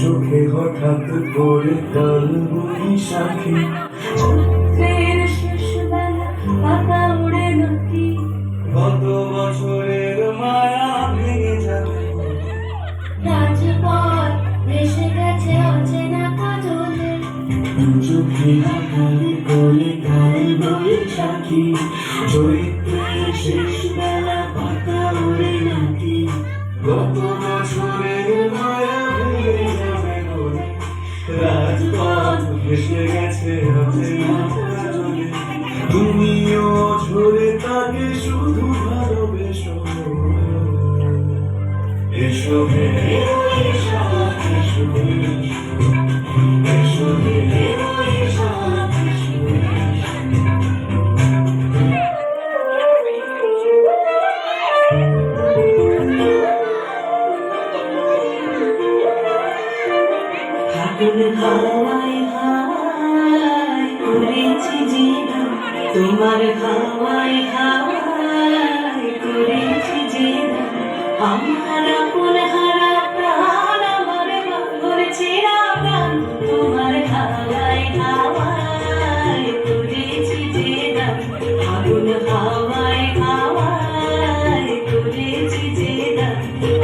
চোখে হঠাৎ করে কাল বৈশাখী। কত বছরের মায়া ভেঙে যাবে চরিত্রের শেষ বেলা পাতা উড়ে নাকি? গত বছরের মায়া ভেসে গেছে তুমিও ঝরে তাকে শুধু ভালোবেসো। এসো হে এসো এসো এসো তোমার হাওয়ায় হাওয়ায় জীবন আমার আপন হারা প্রাণ, আমার বাংলার চেরা প্রাণ। তোমার হাওয়ায় হাওয়ায় করেছি জীবন ফাগুন হাওয়ায় হাওয়ায় করেছি জীবন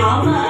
আমার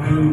Welcome.